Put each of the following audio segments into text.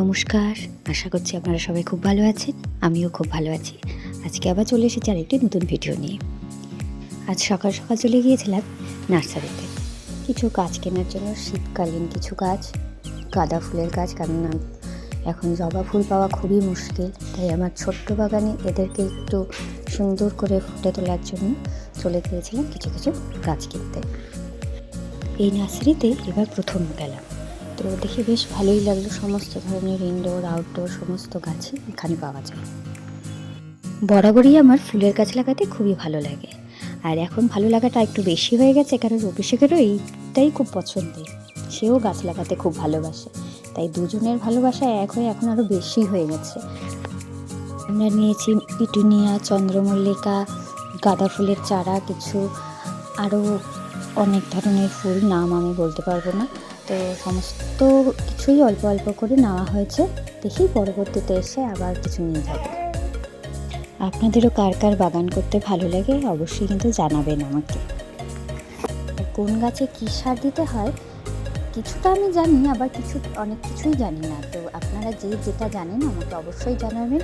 নমস্কার, আশা করছি আপনারা সবাই খুব ভালো আছেন, আমিও খুব ভালো আছি। আজকে আবার চলে এসেছি আরেকটি নতুন ভিডিও নিয়ে। আজ সকাল সকাল চলে গিয়েছিলাম নার্সারিতে। কিছু গাছ কেনার জন্য, শীতকালীন কিছু গাছ, গাঁদা ফুলের গাছ কারণ এখন জবা ফুল পাওয়া খুবই মুশকিল, তাই আমার ছোট্ট বাগানে এদেরকে একটু সুন্দর করে ফুটে তোলার জন্য চলে গিয়েছিলাম কিছু কিছু গাছ কিনতে। এই নার্সারিতে এবার প্রথম গেলাম তো দেখে বেশ ভালোই লাগল। সমস্ত ধরনের ইনডোর আউটডোর সমস্ত গাছই এখানে পাওয়া যায়। বরাবরই আমার ফুলের গাছ লাগাতে খুবই ভালো লাগে। আর এখন ভালো লাগাটা একটু বেশি হয়ে গেছে, কারণ অভিষেকেরও এইটাই খুব পছন্দের। সেও গাছ লাগাতে খুব ভালোবাসে। তাই দুজনের ভালোবাসা এক হয়ে এখন আরও বেশি হয়ে গেছে। আমরা নিয়েছি পিটুনিয়া, চন্দ্রমল্লিকা, গাঁদা ফুলের চারা, কিছু আরও অনেক ধরনের ফুল, নাম আমি বলতে পারব না। তো সমস্ত কিছুই অল্প অল্প করে নেওয়া হয়েছে। দেখি পরবর্তীতে এসে আবার কিছু নিয়ে যাব। আপনাদেরও কার কার বাগান করতে ভালো লাগে অবশ্যই কিন্তু জানাবেন আমাকে। কোন গাছে কী সার দিতে হয় কিছুটা আমি জানি, আবার কিছু, অনেক কিছুই জানি না। তো আপনারা যে যেটা জানেন আমাকে অবশ্যই জানাবেন।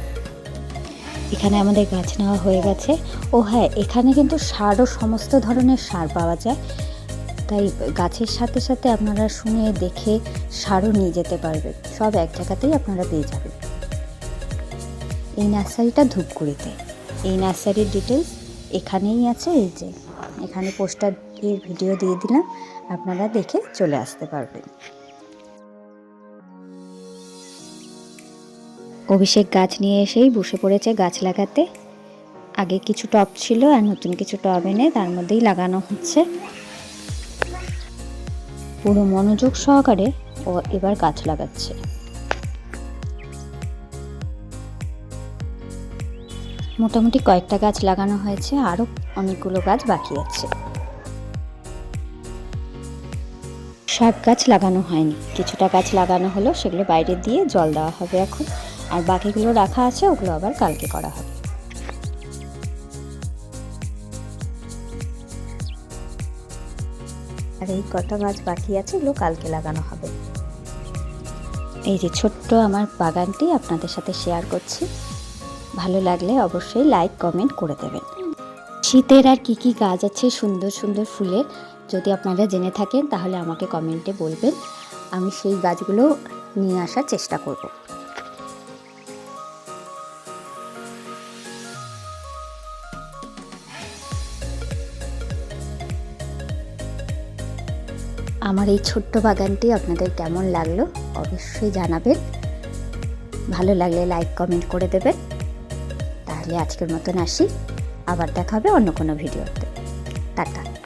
এখানে আমাদের গাছ নেওয়া হয়ে গেছে। ও হ্যাঁ এখানে কিন্তু সারও সমস্ত ধরনের সার পাওয়া যায়। তাই গাছের সাথে সাথে আপনারা শুনে দেখে সারও নিয়ে যেতে পারবেন। সব এক জায়গাতেই আপনারা পেয়ে যাবেন। এই নার্সারিটা ধূপগুড়িতে। এই নার্সারির ডিটেলস এখানেই আছে, এই যে এখানে পোস্টার এর ভিডিও দিয়ে দিলাম, আপনারা দেখে চলে আসতে পারবেন। অভিষেক গাছ নিয়ে এসেই বসে পড়েছে গাছ লাগাতে। আগে কিছু টব ছিল আর নতুন কিছু টব এনে তার মধ্যেই লাগানো হচ্ছে। পুরো মনোযোগ সহকারে ও এবার গাছ লাগাচ্ছে। মোটামুটি কয়েকটা গাছ লাগানো হয়েছে, আরও অনেকগুলো গাছ বাকি আছে। সব গাছ লাগানো হয়নি। কিছুটা গাছ লাগানো হলো, সেগুলো বাইরে দিয়ে জল দেওয়া হবে এখন। আর বাকিগুলো রাখা আছে, ওগুলো আবার কালকে করা হবে। আর এই কটা গাছ বাকি আছে, এগুলো কালকে লাগানো হবে। এই যে ছোট্ট আমার বাগানটি আপনাদের সাথে শেয়ার করছি। ভালো লাগলে অবশ্যই লাইক কমেন্ট করে দেবেন। শীতের আর কি কি গাছ আছে, সুন্দর সুন্দর ফুলের, যদি আপনারা জেনে থাকেন তাহলে আমাকে কমেন্টে বলবেন। আমি সেই গাছগুলো নিয়ে আসার চেষ্টা করব। আমার এই ছোট্ট বাগানটি আপনাদের কেমন লাগল অবশ্যই জানাবেন। ভালো লাগলে লাইক, কমেন্ট করে দেবেন। তাহলে আজকের মতন আসি। আবার দেখা হবে অন্য কোনো ভিডিওতে। টাটা।